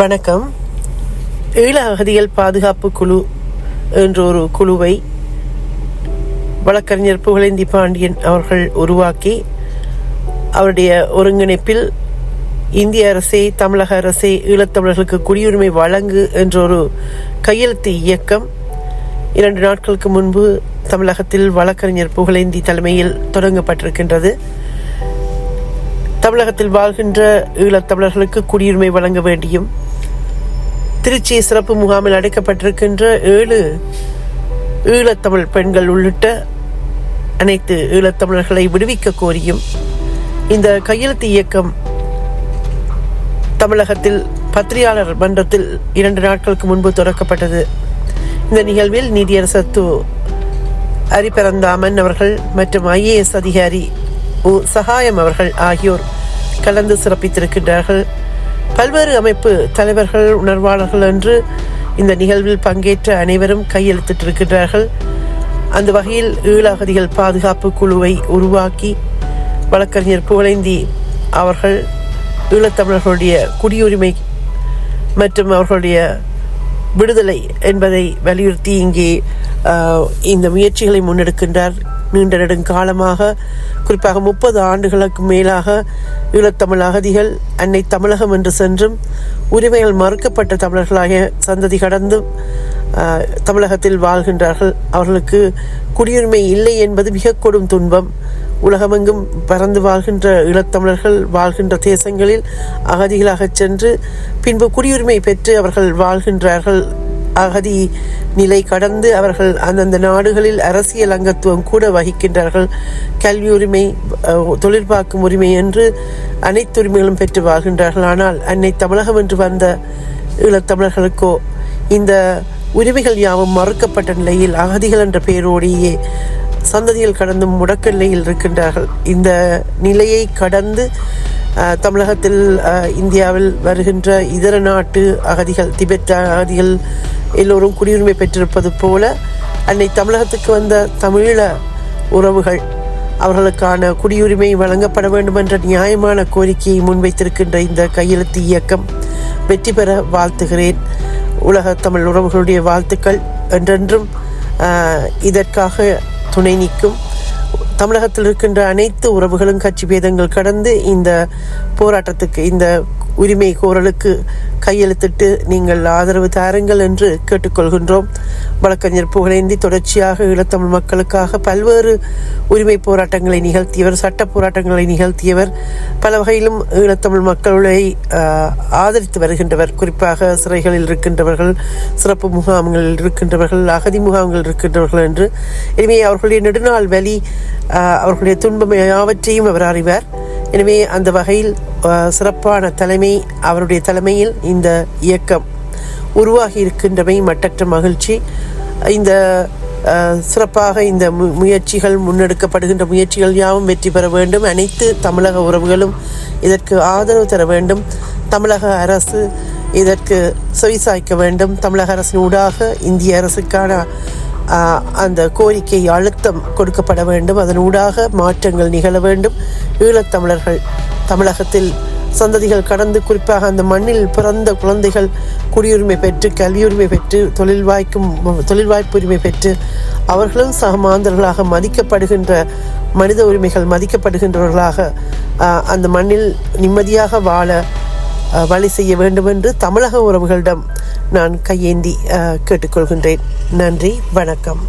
வணக்கம். ஈழ அகதிகள் பாதுகாப்பு குழு என்ற ஒரு குழுவை வழக்கறிஞர் புகழேந்தி பாண்டியன் அவர்கள் உருவாக்கி அவருடைய ஒருங்கிணைப்பில் இந்திய அரசே தமிழக அரசே ஈழத்தமிழர்களுக்கு குடியுரிமை வழங்கு என்ற ஒரு கையெழுத்து இயக்கம் இரண்டு நாட்களுக்கு முன்பு தமிழகத்தில் வழக்கறிஞர் புகழேந்தி தலைமையில் தொடங்கப்பட்டிருக்கின்றது. தமிழகத்தில் வாழ்கின்ற ஈழத்தமிழர்களுக்கு குடியுரிமை வழங்க வேண்டியும் திருச்சி சிறப்பு முகாமில் அடைக்கப்பட்டிருக்கின்ற ஏழு ஈழத்தமிழ் பெண்கள் உள்ளிட்ட அனைத்து ஈழத்தமிழர்களை விடுவிக்க கோரியும் இந்த கையெழுத்து இயக்கம் தமிழகத்தில் பத்திரிகையாளர் மன்றத்தில் இரண்டு நாட்களுக்கு முன்பு தொடக்கப்பட்டது. இந்த நிகழ்வில் நீதியரசர் து அரிபரந்தாமன் அவர்கள் மற்றும் ஐஏஎஸ் அதிகாரி உ சகாயம் அவர்கள் ஆகியோர் கலந்து சிறப்பித்திருக்கின்றார்கள். பல்வேறு அமைப்பு தலைவர்கள் உணர்வாளர்கள் என்று இந்த நிகழ்வில் பங்கேற்ற அனைவரும் கையெழுத்திட்டிருக்கிறார்கள். அந்த வகையில் ஈழாகதிகள் பாதுகாப்பு குழுவை உருவாக்கி வழக்கறிஞர் புகழேந்தி அவர்கள் ஈழத்தமிழர்களுடைய குடியுரிமை மற்றும் அவர்களுடைய விடுதலை என்பதை வலியுறுத்தி இங்கே இந்த முயற்சிகளை முன்னெடுக்கின்றார். நீண்ட நெடுங்காலமாக குறிப்பாக முப்பது ஆண்டுகளுக்கு மேலாக ஈழத்தமிழ் அகதிகள் அன்னை தமிழகம் என்று சென்றும் உரிமைகள் மறுக்கப்பட்ட தமிழர்களாகிய சந்ததி கடந்தும் தமிழகத்தில் வாழ்கின்றார்கள். அவர்களுக்கு குடியுரிமை இல்லை என்பது மிக கொடும் துன்பம். உலகமெங்கும் பறந்து வாழ்கின்ற ஈழத்தமிழர்கள் வாழ்கின்ற தேசங்களில் அகதிகளாகச் சென்று பின்பு குடியுரிமை பெற்று அவர்கள் வாழ்கின்றார்கள். அகதி நிலை கடந்து அவர்கள் அந்தந்த நாடுகளில் அரசியல் அங்கத்துவம் கூட வகிக்கின்றார்கள். கல்வி உரிமை தொழிற்பாக்கும் உரிமை என்று அனைத்து உரிமைகளும் பெற்று வாழ்கின்றார்கள். ஆனால் அன்னை தமிழகம் என்று வந்த ஈழத்தமிழர்களுக்கோ இந்த உரிமைகள் யாவும் மறுக்கப்பட்ட நிலையில் அகதிகள் என்ற பெயரோடையே சந்ததிகள் கடந்து முடக்க நிலையில் இருக்கின்றார்கள். இந்த நிலையை கடந்து தமிழகத்தில் இந்தியாவில் வருகின்ற இதர நாட்டு அகதிகள் திபெத் அகதிகள் எல்லோரும் குடியுரிமை பெற்றிருப்பது போல அன்னை தமிழகத்துக்கு வந்த தமிழீழ உறவுகள் அவர்களுக்கான குடியுரிமை வழங்கப்பட வேண்டும் என்ற நியாயமான கோரிக்கையை முன்வைத்திருக்கின்ற இந்த கையெழுத்து இயக்கம் வெற்றி பெற வாழ்த்துகிறேன். உலக தமிழ் உறவுகளுடைய வாழ்த்துக்கள் என்றென்றும் இதற்காக துணை நிற்கும். தமிழகத்தில் இருக்கின்ற அனைத்து உறவுகளும் கட்சி பேதங்கள் கடந்து இந்த போராட்டத்துக்கு இந்த உரிமை கோரலுக்கு கையெழுத்திட்டு நீங்கள் ஆதரவு தாருங்கள் என்று கேட்டுக்கொள்கின்றோம். வழக்கறிஞர் புகழேந்தி தொடர்ச்சியாக ஈழத்தமிழ் மக்களுக்காக பல்வேறு உரிமை போராட்டங்களை நிகழ்த்தியவர் சட்ட போராட்டங்களை நிகழ்த்தியவர் பல வகையிலும் ஈழத்தமிழ் மக்களை ஆதரித்து வருகின்றவர். குறிப்பாக சிறைகளில் இருக்கின்றவர்கள் சிறப்பு முகாம்களில் இருக்கின்றவர்கள் அகதி முகாம்கள் இருக்கின்றவர்கள் என்று. எனவே அவர்களுடைய நெடுநாள் வலி அவர்களுடைய துன்பம் யாவற்றையும் அவர் அறிவார். எனவே அந்த வகையில் சிறப்பான தலைமை அவருடைய தலைமையில் இந்த இயக்கம் உருவாகி இருக்கின்றமை மட்டற்ற மகிழ்ச்சி. இந்த சிறப்பாக இந்த மு- முயற்சிகள் முன்னெடுக்கப்படுகின்ற முயற்சிகள் யாவும் வெற்றி பெற வேண்டும். அனைத்து தமிழக உறவுகளும் இதற்கு ஆதரவு தர வேண்டும். தமிழக அரசு இதற்கு செவிசாய்க்க வேண்டும். தமிழக அரசின் ஊடாக இந்திய அரசுக்கான அந்த கோரிக்கை அழுத்தம் கொடுக்கப்பட வேண்டும். அதன் ஊடாக மாற்றங்கள் நிகழ வேண்டும். ஈழத்தமிழர்கள் தமிழகத்தில் சந்ததிகள் கடந்து குறிப்பாக அந்த மண்ணில் பிறந்த குழந்தைகள் குடியுரிமை பெற்று கல்வியுரிமை பெற்று தொழில் வாய்க்கும் தொழில் வாய்ப்புரிமை பெற்று அவர்களும் சகமாந்தர்களாக மதிக்கப்படுகின்ற மனித உரிமைகள் மதிக்கப்படுகின்றவர்களாக அந்த மண்ணில் நிம்மதியாக வாழ வழி செய்ய வேண்டும் என்று தமிழக உறவுகளிடம் நான் கையேந்தி கேட்டுக்கொள்கின்றேன். நன்றி வணக்கம்.